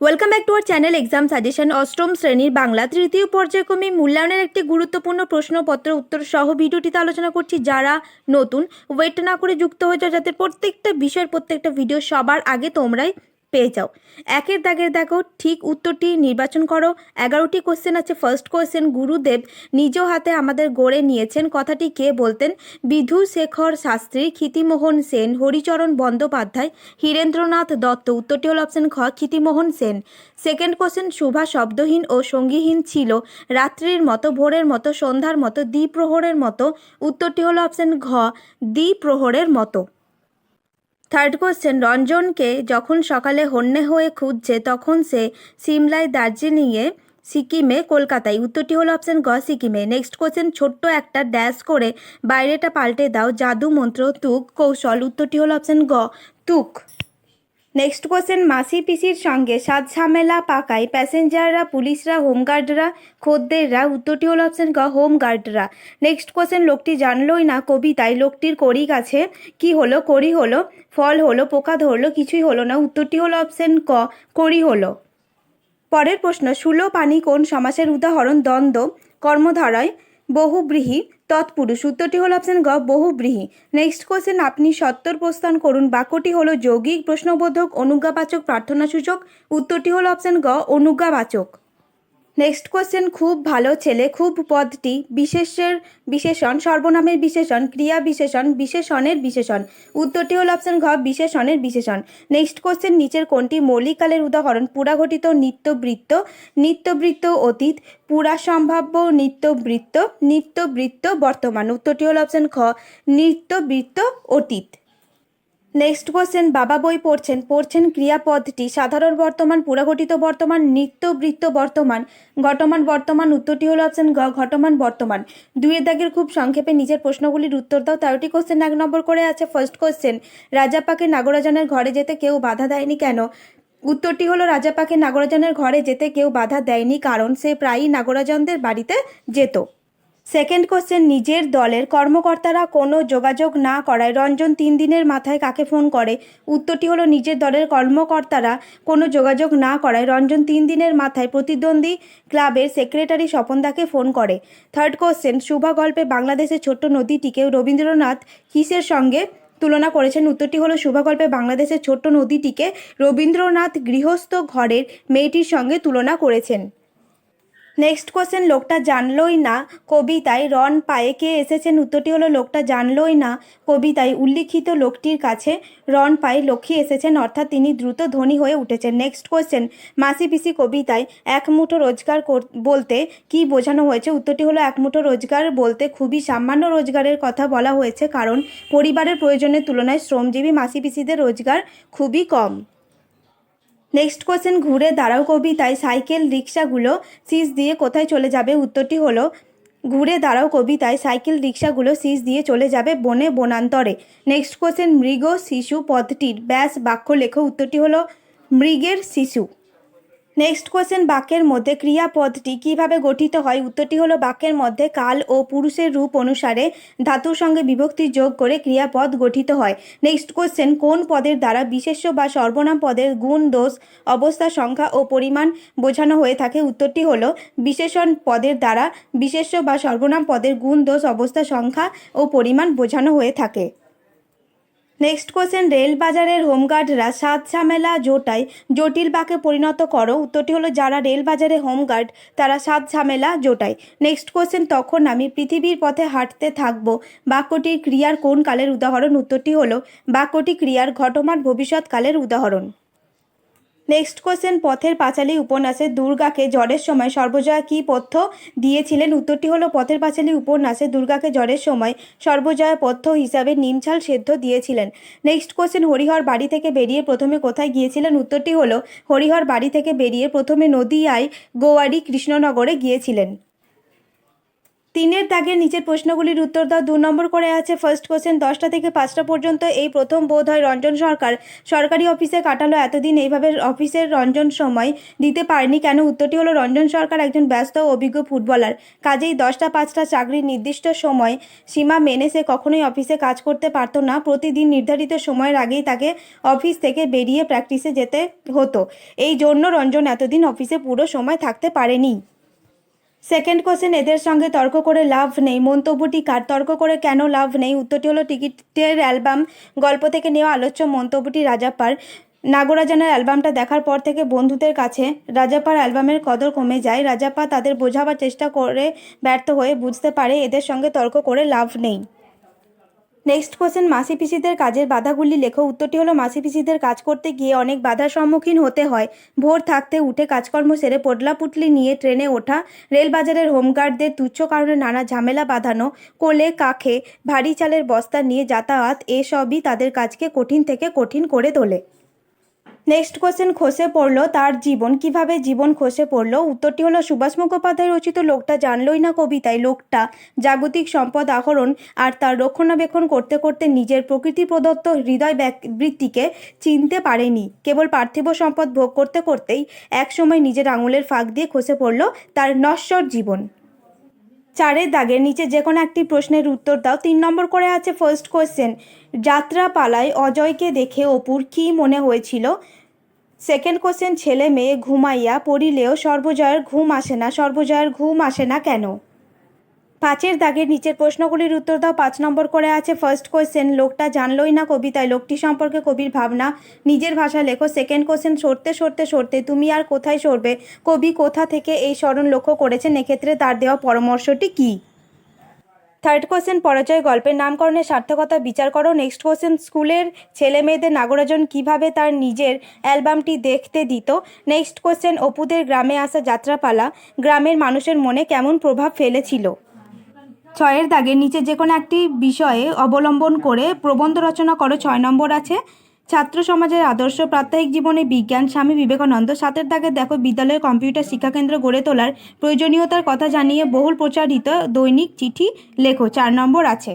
Welcome back to our channel exam suggestion অষ্টম শ্রেণির বাংলা, তৃতীয় পর্যায়ক্রমে মূল্যায়নের একটি গুরুত্বপূর্ণ প্রশ্নপত্র উত্তর সহ ভিডিওটিতে আলোচনা করছি যারা নতুন। ওয়েট না করে যুক্ত হয়ে যাও, যাতে প্রত্যেকটা বিষয়ের প্রত্যেকটা ভিডিও সবার আগে তোমরাই পেয়ে যাও। একের দাগের দেখো ঠিক উত্তরটি নির্বাচন করো। এগারোটি কোশ্চেন আছে। ফার্স্ট কোশ্চেন গুরুদেব নিজ হাতে আমাদের গড়ে নিয়েছেন। কথাটি কে বলতেন? বিধু শেখর শাস্ত্রী, ক্ষিতিমোহন সেন, হরিচরণ বন্দ্যোপাধ্যায়, হীরেন্দ্রনাথ দত্ত। উত্তরটি হল অপশন খ, ক্ষিতিমোহন সেন। সেকেন্ড কোশ্চেন শুভা শব্দহীন ও সঙ্গীহীন ছিল। রাত্রির মতো, ভোরের মতো, সন্ধ্যার মতো, দ্বিপ্রহরের মতো। উত্তরটি হলো অপশন ঘ, দ্বিপ্রহরের মতো। থার্ড কোশ্চেন রঞ্জনকে যখন সকালে হন্যে হয়ে খুঁজছে, তখন সে সিমলায় দার্জিলিংয়ে সিকিমে, কলকাতায়। উত্তরটি হলো অপশান গ, সিকিমে। নেক্সট কোশ্চেন ছোট্ট একটা ড্যাশ করে বাইরেটা পাল্টে দাও। জাদু মন্ত্র তুক কৌশল। উত্তরটি হলো অপশান গ, তুক। নেক্সট কোশ্চেন মাসি পিসির সঙ্গে সাত ঝামেলা পাকায় প্যাসেঞ্জাররা, পুলিশরা হোমগার্ডরা খদ্দেররা, উত্তরটি হলো অপশন গ হোমগার্ডরা নেক্সট কোশ্চেন লোকটি জানলই না কবিতায়, লোকটির কড়ি গাছে কি হলো, কড়ি হলো, ফল হলো, পোকা ধরলো, কিছুই হলো না, উত্তরটি হলো অপশন ক, কড়ি হলো। পরের প্রশ্ন, সুলো পানি কোন সমাসের উদাহরণ দ্বন্দ্ব, কর্মধারায় বহুব্রীহি তৎপুরুষ। উত্তরটি হলো অপশন গ, বহুব্রীহী। নেক্সট কোয়েশ্চেন আপনি সত্তর প্রস্থান করুন। বাক্যটি হলো যৌগিক, প্রশ্নবোধক, অনুজ্ঞাবাচক, প্রার্থনাসূচক। উত্তরটি হলো অপশন গ, অনুজ্ঞাবাচক। নেক্সট কোশ্চেন খুব ভালো ছেলে, খুব পদটি, বিশেষের বিশেষণ, সর্বনামের বিশেষণ, ক্রিয়া বিশেষণ, বিশেষণের বিশেষণ। উত্তরটি হল অপশন ঘ, বিশেষণের বিশেষণ। নেক্সট কোয়েশ্চেন নিচের কোনটি মৌলিকালের উদাহরণ, পুরাঘটিত নিত্যবৃত্ত নিত্যবৃত্ত অতীত পুরা সম্ভাব্য নিত্যবৃত্ত নিত্যবৃত্ত বর্তমান। উত্তরটি হল অপশন খ, নিত্যবৃত্ত অতীত। নেক্সট কোশ্চেন, বাবা বই পড়ছেন পড়ছেন ক্রিয়াপদটি, সাধারণ বর্তমান পুরাঘটিত বর্তমান, নিত্যবৃত্ত বর্তমান, ঘটমান বর্তমান, উত্তরটি হলো অপশন ঘটমান বর্তমান। দুইয়ের দাগের খুব সংক্ষেপে নিজের প্রশ্নগুলির উত্তর দাও, তেরোটি কোশ্চেন এক নম্বর করে আছে। ফার্স্ট কোশ্চেন রাজা পাকে নাগরাজনের ঘরে যেতে কেউ বাধা দেয়নি কেন? উত্তরটি হলো রাজা পাকে নাগরাজনের ঘরে যেতে কেউ বাধা দেয়নি কারণ সে প্রায়ই নাগরাজনদের বাড়িতে যেত। সেকেন্ড কোশ্চেন নিজের দলের কর্মকর্তারা কোনো যোগাযোগ না করায় রঞ্জন তিন দিনের মাথায় কাকে ফোন করে? উত্তরটি হলো, নিজের দলের কর্মকর্তারা কোনো যোগাযোগ না করায় রঞ্জন তিন দিনের মাথায় প্রতিদ্বন্দ্বী ক্লাবের সেক্রেটারি স্বপনদাকে ফোন করে। থার্ড কোশ্চেন শুভা গল্পে বাংলাদেশের ছোট্ট নদীটিকে রবীন্দ্রনাথ কিসের সঙ্গে তুলনা করেছেন? উত্তরটি হলো শুভাগল্পে বাংলাদেশের ছোট্ট নদীটিকে রবীন্দ্রনাথ গৃহস্থ ঘরের মেয়েটির সঙ্গে তুলনা করেছেন। নেক্সট কোশ্চেন লোকটা জানলই না কবিতায়। রন পায়ে কে এসেছেন? উত্তরটি হলো, লোকটা জানলই না কবিতায়। উল্লিখিত লোকটির কাছে রন পায়ে লক্ষ্মী এসেছেন, অর্থাৎ তিনি দ্রুত ধনী হয়ে উঠেছেন। নেক্সট কোশ্চেন মাসি পিসি কবিতায় এক মুঠো রোজগার বলতে কি বোঝানো হয়েছে? উত্তরটি হলো, এক মুঠো রোজগার বলতে খুবই সামান্য রোজগারের কথা বলা হয়েছে, কারণ পরিবারের প্রয়োজনের তুলনায় শ্রমজীবী মাসি পিসিদের রোজগার খুবই কম। নেক্সট কোয়েশ্চেন ঘুরে দাঁড়াও কবিতায় সাইকেল রিক্সাগুলো সিজ দিয়ে কোথায় চলে যাবে? উত্তরটি হলো, ঘুরে দাঁড়াও কবিতায় সাইকেল রিক্সাগুলো সিজ দিয়ে চলে যাবে বনে বনান্তরে। নেক্সট কোয়েশ্চেন মৃগ শিশু পদটির ব্যাস বাক্য লেখো। উত্তরটি হলো, মৃগের শিশু। নেক্সট কোশ্চেন বাক্যের মধ্যে ক্রিয়াপদটি কীভাবে গঠিত হয়? উত্তরটি হলো, বাক্যের মধ্যে কাল ও পুরুষের রূপ অনুসারে ধাতুর সঙ্গে বিভক্তি যোগ করে ক্রিয়াপদ গঠিত হয়। নেক্সট কোশ্চেন কোন পদের দ্বারা বিশেষ্য বা সর্বনাম পদের গুণ, দোষ, অবস্থা, সংখ্যা ও পরিমাণ বোঝানো হয়ে থাকে? উত্তরটি হলো, বিশেষণ পদের দ্বারা বিশেষ্য বা সর্বনাম পদের গুণ, দোষ, অবস্থা, সংখ্যা ও পরিমাণ বোঝানো হয়ে থাকে। নেক্সট কোয়েশ্চেন রেল বাজারের হোমগার্ডরা সাত ঝামেলা জোটায়। জটিল বাক্যে পরিণত করো। উত্তরটি হলো, যারা রেল বাজারে হোমগার্ড, তারা সাত ঝামেলা জোটায়। নেক্সট কোয়েশ্চেন তখন আমি পৃথিবীর পথে হাঁটতে থাকব। বাক্যটির ক্রিয়ার কোন কালের উদাহরণ? উত্তরটি হলো, বাক্যটি ক্রিয়ার ঘটমান ভবিষ্যৎকালের উদাহরণ। নেক্সট কোয়েশ্চেন পথের পাঁচালী উপন্যাসে দুর্গাকে জ্বরের সময় সর্বজয়া কী পথ্য দিয়েছিলেন? উত্তরটি হলো, পথের পাঁচালী উপন্যাসে দুর্গাকে জ্বরের সময় সর্বজয়া পথ্য হিসাবে নিমছাল সেদ্ধ দিয়েছিলেন। নেক্সট কোয়েশ্চেন হরিহর বাড়ি থেকে বেরিয়ে প্রথমে কোথায় গিয়েছিলেন? উত্তরটি হলো, হরিহর বাড়ি থেকে বেরিয়ে প্রথমে নদিয়ায় গোয়ারি কৃষ্ণনগরে গিয়েছিলেন। তিনের দাগের নিচের প্রশ্নগুলির উত্তর দাও। দু নম্বর করে আছে ফার্স্ট কোশ্চেন দশটা থেকে পাঁচটা পর্যন্ত এই প্রথম বোধ হয় রঞ্জন সরকার। সরকারি অফিসে কাটালো এতদিন। এইভাবে অফিসের রঞ্জন সময় দিতে পারেনি কেন? উত্তরটি হলো, রঞ্জন সরকার একজন ব্যস্ত অভিজ্ঞ ফুটবলার। কাজেই দশটা, পাঁচটা চাকরির নির্দিষ্ট সময় সীমা মেনে সে কখনোই অফিসে কাজ করতে পারতো না। প্রতিদিন নির্ধারিত সময়ের আগেই তাকে অফিস থেকে বেরিয়ে প্র্যাকটিসে যেতে হতো। এই জন্য রঞ্জন এতদিন অফিসে পুরো সময় থাকতে পারেনি। সেকেন্ড কোশ্চেন এদের সঙ্গে তর্ক করে লাভ নেই। মন্তব্যটি কার? তর্ক করে কেন লাভ নেই? উত্তরটি হলো টিকিটের অ্যালবাম গল্প থেকে নেওয়া আলোচ্য মন্তব্যটি রাজাপার নাগরাজানের অ্যালবামটা দেখার পর থেকে বন্ধুদের কাছে রাজাপার অ্যালবামের কদর কমে যায়। রাজাপা তাদের বোঝাবার চেষ্টা করে ব্যর্থ হয়ে বুঝতে পারে এদের সঙ্গে তর্ক করে লাভ নেই। নেক্সট কোশ্চেন মাসি পিসিদের কাজের বাধাগুলি লেখো। উত্তরটি হলো, মাসি পিসিদের কাজ করতে গিয়ে অনেক বাধার সম্মুখীন হতে হয়। ভোর থাকতে উঠে কাজকর্ম সেরে পোটলা পুটলি নিয়ে ট্রেনে ওঠা, রেলবাজারের হোমগার্ডদের তুচ্ছ কারণে নানা ঝামেলা বাঁধানো, কোলে কাখে ভারী চালের বস্তা নিয়ে যাতায়াত, এসবই তাদের কাজকে কঠিন থেকে কঠিন করে তোলে। নেক্সট কোশ্চেন খসে পড়ল তার জীবন। কীভাবে জীবন খসে পড়ল? উত্তরটি হলো, সুভাষ মুখোপাধ্যায় রচিত লোকটা জানলই না কবিতায়। লোকটা জাগতিক সম্পদ আহরণ আর তার রক্ষণাবেক্ষণ করতে করতে নিজের প্রকৃতি প্রদত্ত হৃদয় বৃত্তিকে চিনতে পারেনি। কেবল পার্থিব সম্পদ ভোগ করতে করতেই একসময় নিজের আঙুলের ফাঁক দিয়ে খসে পড়ল তার নশ্বর জীবন। চারের দাগের নিচে যে কোনো একটি প্রশ্নের উত্তর দাও। তিন নম্বর করে আছে ফার্স্ট কোয়েশ্চেন যাত্রাপালায় অজয়কে দেখে অপুর কী মনে হয়েছিল? সেকেন্ড কোশ্চেন ছেলে মেয়ে ঘুমাইয়া পড়িলেও সর্বজয়ের ঘুম আসে না, সর্বজয়ের ঘুম আসে না কেন? পাঁচের দাগের নিচের প্রশ্নগুলির উত্তর দাও, পাঁচ নম্বর করে আছে ফার্স্ট কোয়েশ্চেন লোকটা জানলই না কবিতায়, লোকটি সম্পর্কে কবির ভাবনা, নিজের ভাষা লেখো সেকেন্ড কোশ্চেন সরতে সরতে সরতে, তুমি আর কোথায় সরবে? কবি কোথা থেকে এই স্মরণ লক্ষ্য করেছেন? এক্ষেত্রে তার দেওয়া পরামর্শটি কী? থার্ড কোশ্চেন পরাজয় গল্পের নামকরণের সার্থকতা বিচার করো। নেক্সট কোশ্চেন স্কুলের ছেলে মেয়েদের নাগরাজন কীভাবে তার নিজের অ্যালবামটি দেখতে দিত? নেক্সট কোশ্চেন অপুদের গ্রামে আসা যাত্রাপালা। গ্রামের মানুষের মনে কেমন প্রভাব ফেলেছিল? ছয়ের দাগে নিচে যে কোনো একটি বিষয়ে অবলম্বন করে প্রবন্ধ রচনা করো, ছয় নম্বর আছে। ছাত্র সমাজের আদর্শ প্রাত্যহিক জীবনে বিজ্ঞান, স্বামী বিবেকানন্দ সাতের দাগে দেখো বিদ্যালয়ে কম্পিউটার শিক্ষাকেন্দ্র গড়ে তোলার প্রয়োজনীয়তার কথা জানিয়ে বহুল প্রচারিত দৈনিক চিঠি লেখো। চার নম্বর আছে।